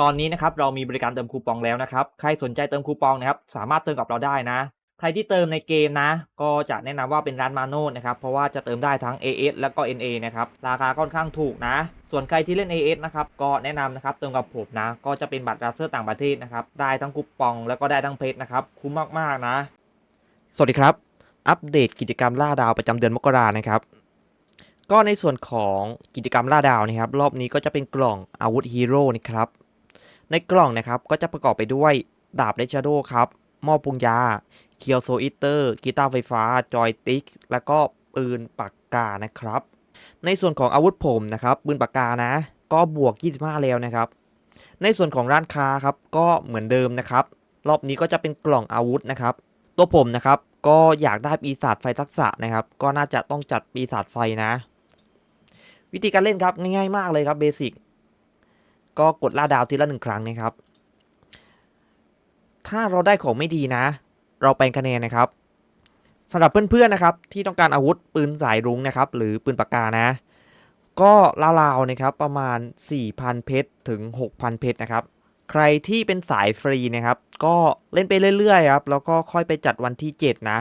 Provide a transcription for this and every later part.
ตอนนี้นะครับเรามีบริการเติมคูปองแล้วนะครับ ใครสนใจเติมคูปองนะครับสามารถเติมกับเราได้นะ ใครที่เติมในเกมนะ ก็จะแนะนำว่าเป็นร้านมาโน่นะครับ เพราะว่าจะเติมได้ทั้ง AS แล้วก็ NA นะครับ ราคาค่อนข้างถูกนะ ส่วนใครที่เล่น AS นะครับ ก็แนะนำนะครับเติมกับผมนะ ก็จะเป็นบัตรราเซอร์ต่างประเทศนะครับ ได้ทั้งคูปองแล้วก็ได้ทั้งเพชรนะครับ คุ้มมากๆนะ สวัสดีครับ อัปเดตกิจกรรมล่าดาวประจำเดือนมกรานะครับก็ในส่วนของกิจกรรมล่าดาวนะครับ รอบนี้ก็จะเป็นกล่องอาวุธฮีโร่นะครับ ในกล่องนะครับก็จะประกอบไปด้วยดาบเดชโดครับหม้อปรุงยา เคียวโซอิเตอร์กีตาร์ไฟฟ้า จอยติ๊ก แล้วก็ปืนปากกานะครับ ในส่วนของอาวุธผมนะครับ ปืนปากกานะ ก็บวก 25 แล้วนะครับ ในส่วนของร้านค้าครับ ก็เหมือนเดิมนะครับ รอบนี้ก็จะเป็นกล่องอาวุธนะครับ ตัวผมนะครับ ก็อยากได้ปีศาจไฟทักษะนะครับ ก็น่าจะต้องจัดปีศาจไฟนะ วิธีการเล่นครับง่าย ๆ มากเลยครับเบสิก ก็กดล่าดาวทีละหนึ่งครั้งนะครับ ถ้าเราได้ของไม่ดีนะ เราไปคะแนนนะครับสำหรับเพื่อนๆนะครับ ที่ต้องการอาวุธปืนสายรุ้งนะครับ หรือปืนปากกานะ ก็ราวๆนะครับประมาณ 4,000 เพชรถึง 6,000 เพชรนะครับ ใครที่เป็นสายฟรีนะครับ ก็เล่นไปเรื่อยๆครับแล้วก็ค่อยไปจัดวันที่ 7 นะ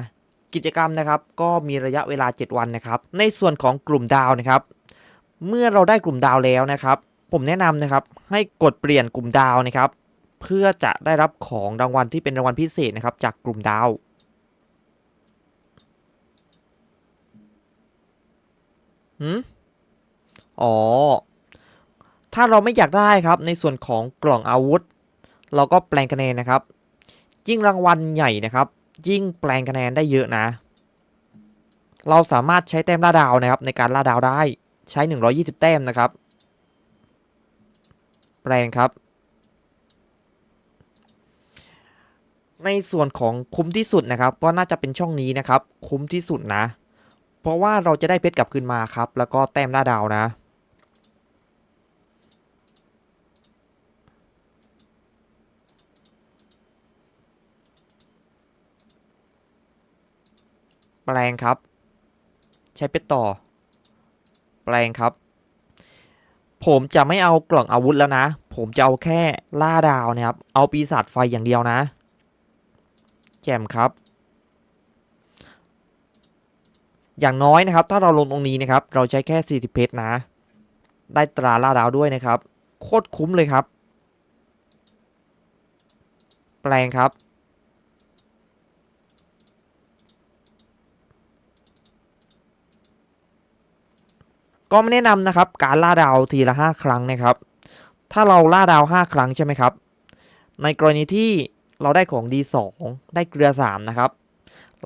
กิจกรรมนะครับ ก็มีระยะเวลา 7 วันนะครับ ในส่วนของกลุ่มดาวนะครับ เมื่อเราได้กลุ่มดาวแล้วนะครับ ผมแนะนำนะครับ ให้กดเปลี่ยนกลุ่มดาวนะครับ เพื่อจะได้รับของรางวัลที่เป็นรางวัลพิเศษนะครับ จากกลุ่มดาวหืมอ๋อ ถ้าเราไม่อยากได้ครับ ในส่วนของกล่องอาวุธ เราก็แปลงคะแนนนะครับ ยิ่งรางวัลใหญ่นะครับ ยิ่งแปลงคะแนนได้เยอะนะ เราสามารถใช้แต้มล่าดาวนะครับ ในการล่าดาวได้ใช้ 120 แต้มนะครับ แปลงครับ ในส่วนของคุ้มที่สุดนะครับ ก็น่าจะเป็นช่องนี้นะครับ คุ้มที่สุดนะ เพราะว่าเราจะได้เพชรกลับคืนมาครับ แล้วก็แต้มล่าดาวนะแปลงครับ ใช้เพชรต่อ แปลงครับ ผมจะไม่เอากล่องอาวุธแล้วนะ ผมจะเอาแค่ล่าดาวนะครับ เอาปีศาจไฟอย่างเดียวนะ แจมครับ อย่างน้อยนะครับ ถ้าเราลงตรงนี้นะครับ เราใช้แค่ 40 เพชรนะ ได้ตราล่าดาวด้วยนะครับ โคตรคุ้มเลยครับ แปลงครับ ก็ไม่แนะนำนะครับ การล่าดาวทีละ 5 ครั้งนะครับ ถ้าเราล่าดาว 5 ครั้งใช่ไหมครับ ในกรณีที่เราได้ของ D2 ได้เกลือ 3 นะครับ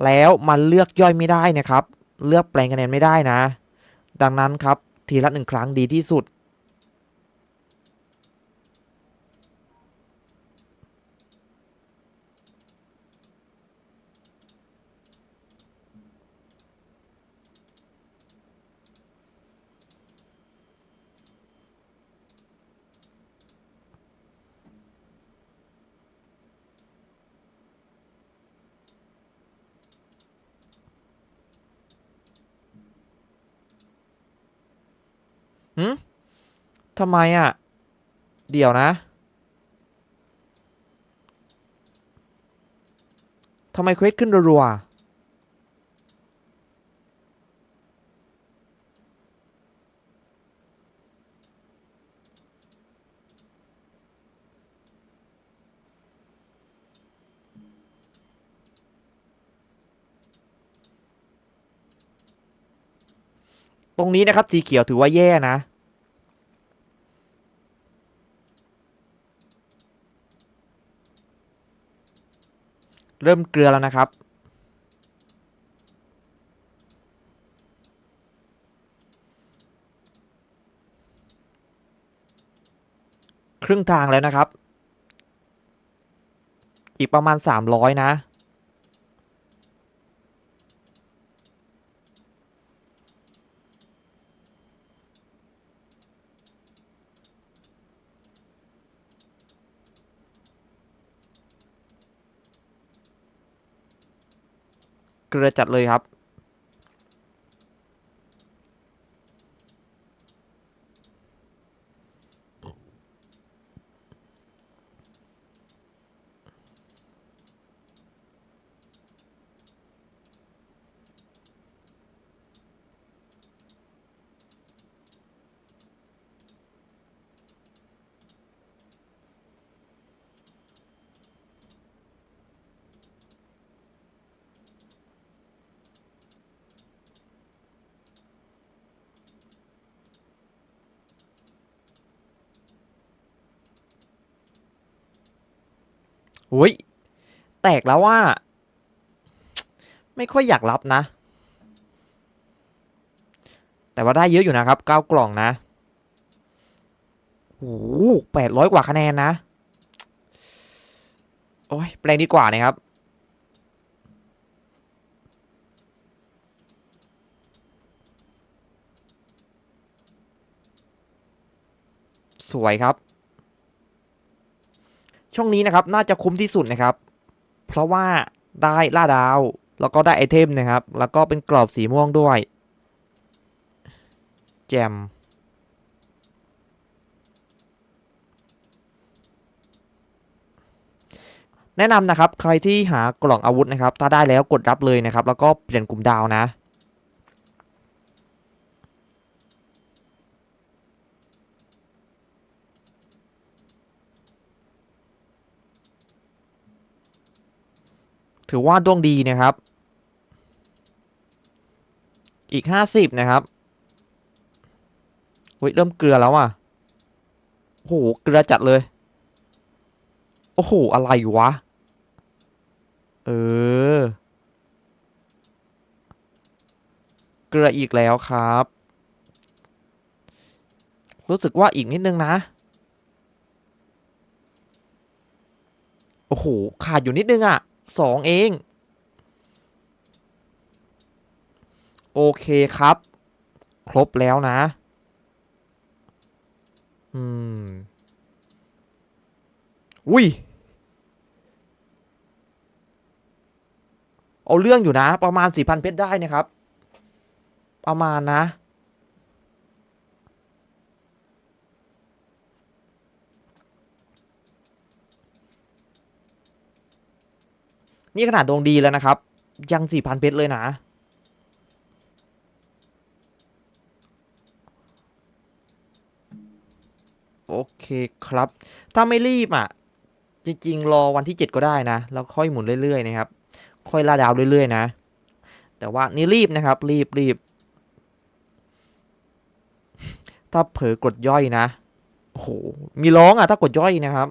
แล้วมันเลือกย่อยไม่ได้นะครับ เลือกแปลงคะแนนไม่ได้นะ ดังนั้นครับทีละหนึ่งครั้งดีที่สุด หืมทำไมอะ เดี๋ยวนะทำไมเควสขึ้นรัวๆ ตรงนี้นะครับสีเขียวถือว่าแย่นะเริ่มเกลือแล้วนะครับ ครึ่งทางแล้วนะครับ อีกประมาณ 300 นะ เกลือจัดเลยครับ หุยแตกแล้วว่า ไม่ค่อยอยากรับนะ แต่ว่าได้เยอะอยู่นะครับเก้ากล่องนะโอ้แปดร้อยกว่าคะแนนนะ โอ้ยแปลงดีกว่านะครับสวยครับ ช่วงนี้นะครับน่าจะคุ้มที่สุดนะครับ เพราะว่าได้ล่าดาว แล้วก็ได้ไอเทมนะครับ แล้วก็เป็นกรอบสีม่วงด้วย แจมแนะนำนะครับ ใครที่หากล่องอาวุธนะครับ ถ้าได้แล้วกดรับเลยนะครับ แล้วก็เปลี่ยนกลุ่มดาวนะ ถือว่าดวงดีนะครับ อีกห้าสิบนะครับเฮ้ยเริ่มเกลือแล้วอะโอ้โหเกลือจัดเลย โอ้โห อะไรวะ เออ เกลืออีกแล้วครับ รู้สึกว่าอีกนิดนึงนะ โอ้โห ขาดอยู่นิดนึงอะ สองเอง โอเคครับ ครบแล้วนะ อืม อุ้ย เอาเรื่องอยู่นะ ประมาณสี่พันเพชรได้นะครับ ประมาณนะ นี่ขนาดดวงดีแล้วนะครับ ยังสี่พันเพชรเลยนะ โอเคครับ ถ้าไม่รีบอะ จริงๆ รอวันที่ 7 ก็ได้นะ แล้วค่อยหมุนเรื่อยๆนะครับ ค่อยลาดาวเรื่อยๆนะ แต่ว่านี่รีบนะครับ รีบรีบ ถ้าเผลอกดย่อยนะโอ้โหมีร้องอะ ถ้ากดย่อยนะครับ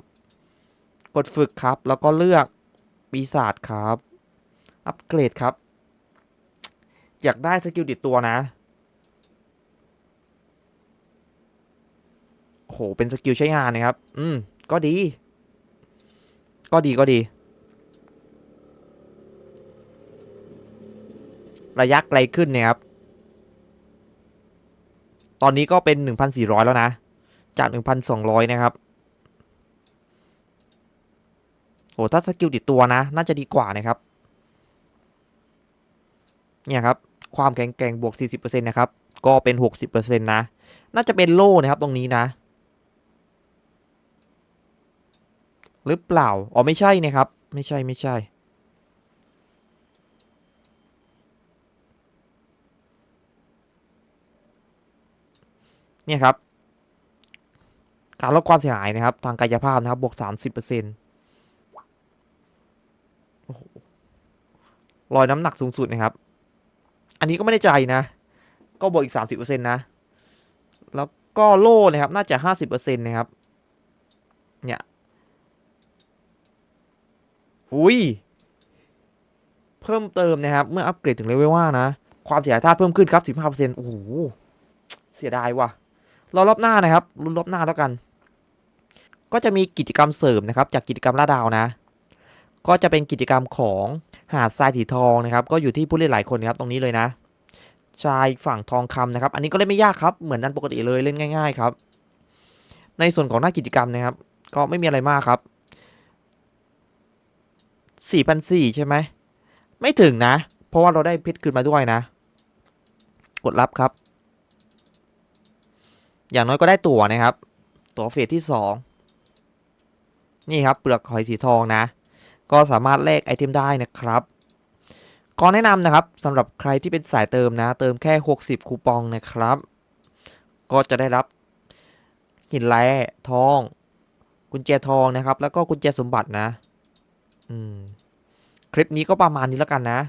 กดฝึกครับ แล้วก็เลือก ปีศาจครับ อัปเกรดครับ อยากได้สกิลติดตัวนะโห เป็นสกิลใช้งานนะครับ อืม ก็ดี ก็ดีก็ดี ระยะไกลขึ้นเนะครับ ตอนนี้ก็เป็น 1,400 แล้วนะ จาก 1,200 นะครับ โหถ้าสกิลติดตัวนะ น่าจะดีกว่านะครับ เนี่ยครับ ความแข็งแกร่งบวก 40%นะครับ ก็เป็น 60%นะ น่าจะเป็นโล่นะครับตรงนี้นะ หรือเปล่า อ๋อไม่ใช่นะครับ ไม่ใช่ไม่ใช่ เนี่ยครับ การลดความเสียหายนะครับ ทางกายภาพนะครับ บวก 30%โอ้โห ลอยน้ำหนักสูงสุดนะครับ อันนี้ก็ไม่ได้ใจนะ ก็บวกอีก 30%นะ แล้วก็โล่นะครับ น่าจะ 50%นะครับ เนี่ย อุ้ย เพิ่มเติมนะครับ เมื่ออัปเกรดถึงเลเวลว่านะ ความเสียหายธาตุเพิ่มขึ้นครับ 15%โอ้โห เสียดายว่ะ รอรอบหน้านะครับ รุ่นรอบหน้าแล้วกัน ก็จะมีกิจกรรมเสริมนะครับ จากกิจกรรมล่าดาวนะ ก็จะเป็นกิจกรรมของหาดทรายสีทองนะครับ ก็อยู่ที่ผู้เล่นหลายคนนะครับตรงนี้เลยนะชายฝั่งทองคำนะครับ อันนี้ก็เล่นไม่ยากครับ เหมือนดันปกติเลยเล่นง่าย ๆครับ ในส่วนของหน้ากิจกรรมนะครับ ก็ไม่มีอะไรมากครับสี่พันสี่ใช่ไหม ไม่ถึงนะ เพราะว่าเราได้เพชรคืนมาด้วยนะ กดรับครับ อย่างน้อยก็ได้ตั๋วนะครับ ตั๋วเฟสที่สองนี่ครับ เปลือกหอยสีทองนะ ก็สามารถแลกไอเทมได้นะครับก็แนะนำนะครับสำหรับใครที่เป็นสายเติมนะ เติมแค่ 60 คูปองนะครับ ก็จะได้รับหินแร่ทอง กุญแจทองนะครับ แล้วก็กุญแจสมบัตินะ อืม คลิปนี้ก็ประมาณนี้แล้วกันนะ